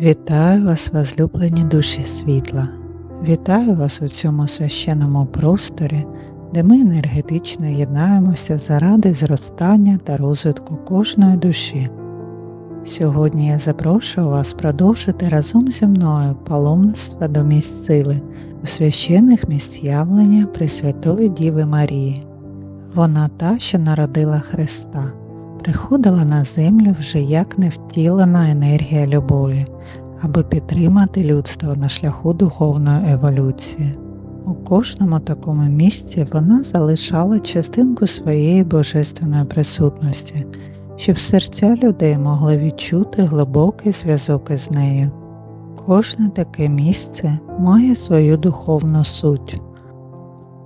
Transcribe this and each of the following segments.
Вітаю вас, возлюблені душі світла. Вітаю вас у цьому священному просторі, де ми енергетично єднаємося заради зростання та розвитку кожної душі. Сьогодні я запрошую вас продовжити разом зі мною паломництво до місць сили у священних місць явлення Пресвятої Діви Марії. Вона та, що народила Христа, приходила на землю вже як невтілена енергія любові, аби підтримати людство на шляху духовної еволюції. У кожному такому місці вона залишала частинку своєї божественної присутності, щоб серця людей могли відчути глибокий зв'язок із нею. Кожне таке місце має свою духовну суть.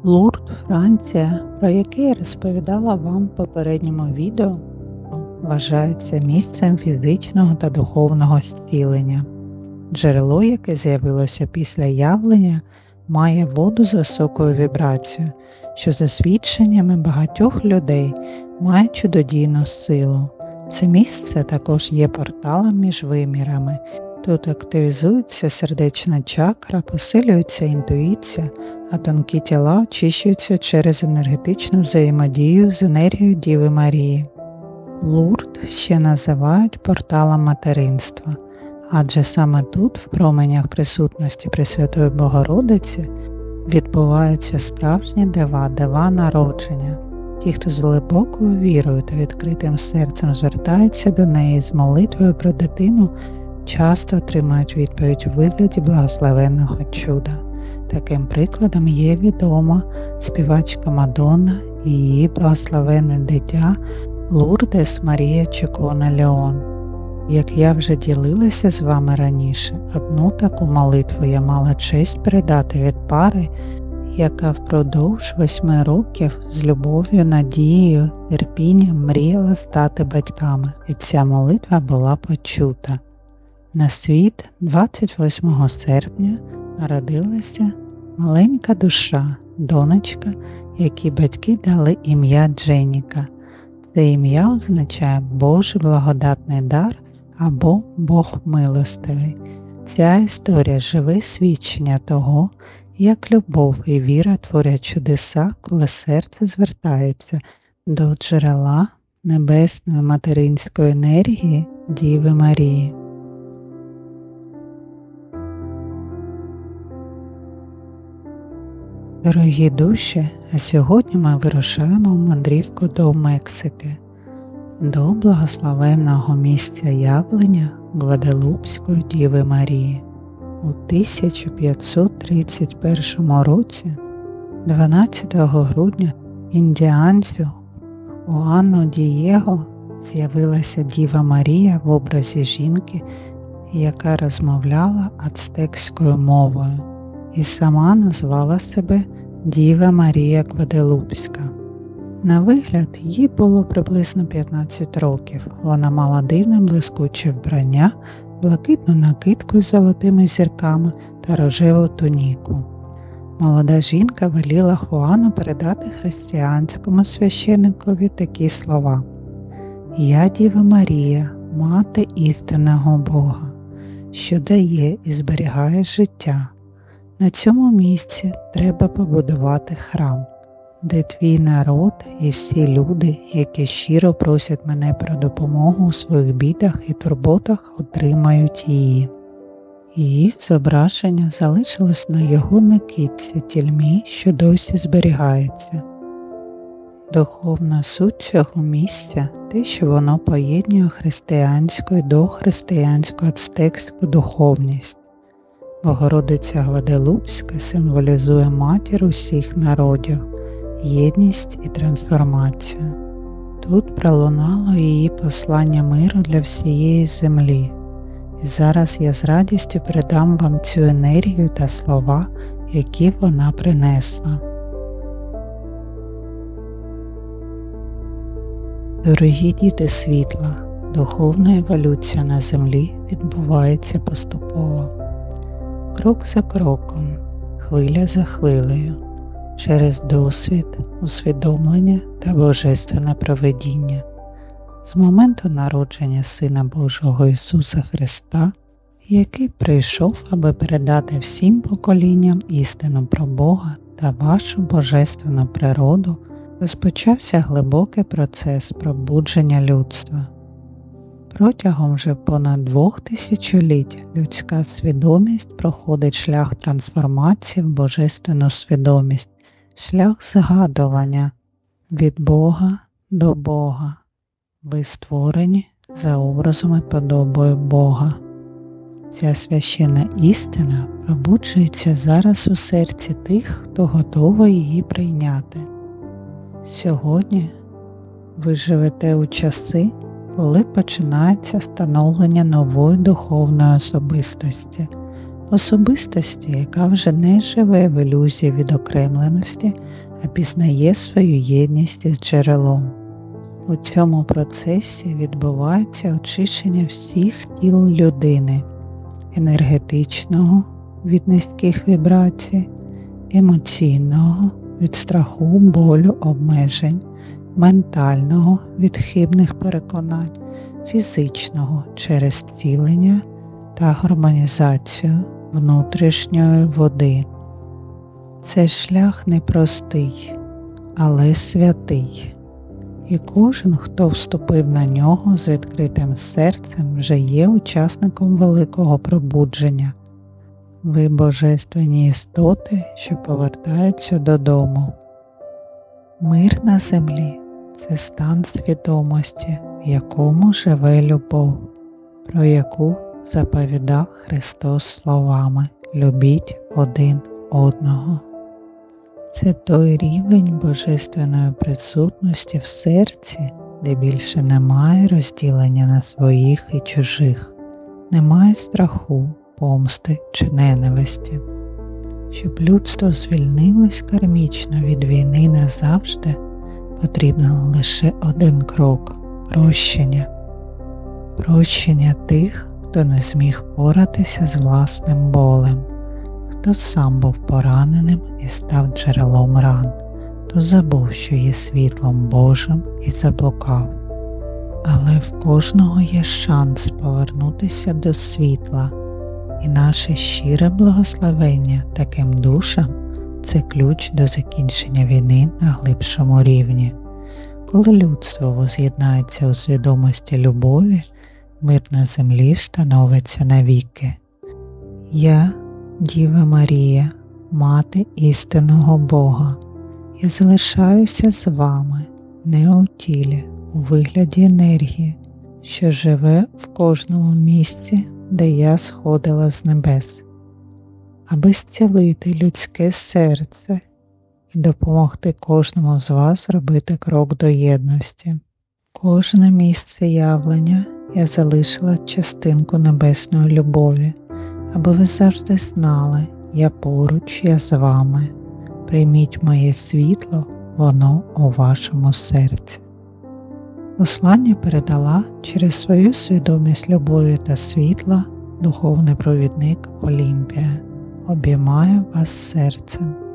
Лурд, Франція, про яке я розповідала вам в попередньому відео, вважається місцем фізичного та духовного зцілення. Джерело, яке з'явилося після явлення, має воду з високою вібрацією, що за свідченнями багатьох людей має чудодійну силу. Це місце також є порталом між вимірами. Тут активізується сердечна чакра, посилюється інтуїція, а тонкі тіла очищуються через енергетичну взаємодію з енергією Діви Марії. Лурд ще називають порталом материнства, адже саме тут, в променях присутності Пресвятої Богородиці, відбуваються справжні дива, дива народження. Ті, хто з глибокою вірою та відкритим серцем звертається до неї з молитвою про дитину, часто отримують відповідь у вигляді благословенного чуда. Таким прикладом є відома співачка Мадонна і її благословенне дитя Лурдес Марія Чекона Леон. Як я вже ділилася з вами раніше, одну таку молитву я мала честь передати від пари, яка впродовж восьми років з любов'ю, надією, терпінням мріяла стати батьками, і ця молитва була почута. На світ 28 серпня народилася маленька душа, донечка, якій батьки дали ім'я Дженіка. Це ім'я означає Божий благодатний дар або Бог милостивий. Ця історія живе свідчення того, як любов і віра творять чудеса, коли серце звертається до джерела небесної материнської енергії Діви Марії. Дорогі душі, а сьогодні ми вирушаємо в мандрівку до Мексики, до благословенного місця явлення Гваделупської Діви Марії. У 1531 році, 12 грудня, індіанцю Хуану Дієго з'явилася Діва Марія в образі жінки, яка розмовляла ацтекською мовою і сама назвала себе Діва Марія Гваделупська. На вигляд, їй було приблизно 15 років. Вона мала дивне блискуче вбрання, блакитну накидку з золотими зірками та рожеву туніку. Молода жінка веліла Хуану передати християнському священникові такі слова Я Діва Марія, мати істинного Бога, що дає і зберігає життя. На цьому місці треба побудувати храм, де твій народ і всі люди, які щиро просять мене про допомогу у своїх бідах і турботах, отримають її. Її зображення залишилось на його накидці тільмі, що досі зберігається. Духовна суть цього місця те, що воно поєднує християнську і дохристиянську ацтекську духовність. Богородиця Гваделупська символізує матір усіх народів, єдність і трансформацію. Тут пролунало її послання миру для всієї землі, і зараз я з радістю передам вам цю енергію та слова, які вона принесла. Дорогі діти світла, духовна еволюція на землі відбувається поступово крок за кроком, хвиля за хвилею, через досвід, усвідомлення та божественне проведіння. З моменту народження Сина Божого Ісуса Христа який прийшов, аби передати всім поколінням істину про Бога та вашу божественну природу, розпочався глибокий процес пробудження людства. Протягом вже понад двох тисячоліть людська свідомість проходить шлях трансформації в божественну свідомість, шлях згадування від Бога до Бога. Ви створені за образом і подобою Бога. Ця священна істина пробуджується зараз у серці тих, хто готовий її прийняти. Сьогодні ви живете у часи, коли починається становлення нової духовної особистості, особистості, яка вже не живе в ілюзії відокремленості, а пізнає свою єдність із джерелом. У цьому процесі відбувається очищення всіх тіл людини, енергетичного від низьких вібрацій, емоційного від страху, болю, обмежень, ментального від хибних переконань, фізичного через цілення та гармонізацію внутрішньої води. Це шлях непростий, але святий, і кожен, хто вступив на нього з відкритим серцем, вже є учасником великого пробудження. Ви божественні істоти, що повертаються додому. Мир на землі це стан свідомості, в якому живе любов, про яку заповідав Христос словами Любіть один одного. Це той рівень божественної присутності в серці, де більше немає розділення на своїх і чужих, немає страху, помсти чи ненависті. Щоб людство звільнилось кармічно від війни назавжди, потрібен лише один крок прощення, прощення тих, хто не зміг поратися з власним болем, хто сам був пораненим і став джерелом ран, хто забув, що є світлом Божим і заблукав. Але в кожного є шанс повернутися до світла і наше щире благословення таким душам це ключ до закінчення війни на глибшому рівні. Коли людство воз'єднається у свідомості любові, мир на землі становиться навіки. Я, Діва Марія, мати істинного Бога, я залишаюся з вами не у тілі, у вигляді енергії, що живе в кожному місці де я сходила з небес, аби зцілити людське серце і допомогти кожному з вас зробити крок до єдності. Кожне місце явлення я залишила частинку небесної любові, аби ви завжди знали, я поруч, я з вами. Прийміть моє світло, воно у вашому серці. Послання передала через свою свідомість любові та світла духовний провідник Олімпія. Обіймаю вас серцем.